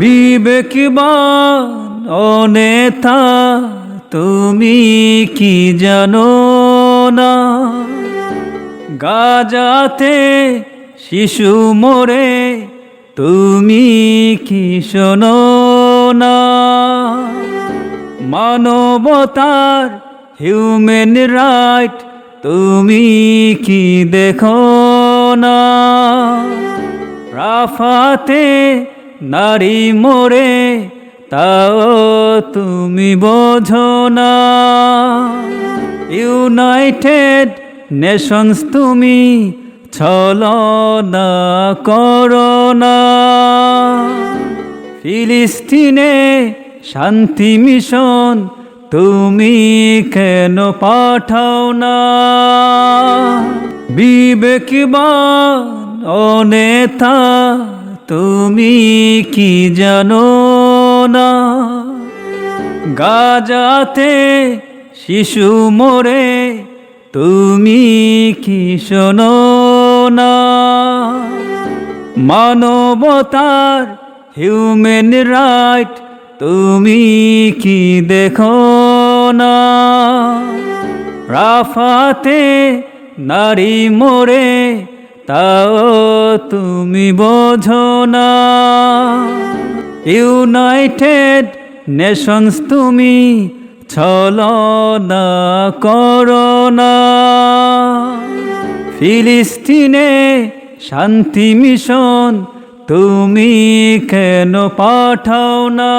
বিবেকবান ও নেতা তুমি কি জানো না? গাজাতে শিশু মোরে, তুমি কি শোনো না? মানবতার হিউম্যান রাইট তুমি কি দেখো না? রাফাতে নারী মোরে, তাও তুমি বোঝো না। ইউনাইটেড নেশনস তুমি ছলনা করো না। ফিলিস্তিনে শান্তি মিশন তুমি কেন পাঠাও না? বিবেকবান ও নেতা তুমি কি জানো না? গাজাতে শিশু মোরে তুমি কি শোনো না? মানবতার হিউম্যান রাইট তুমি কি দেখো না? রাফাতে নারী মোরে তাও তুমি বোঝো না। ইউনাইটেড নেশনস তুমি করো না। ফিলিস্তিনে শান্তি মিশন তুমি কেন পাঠাও না?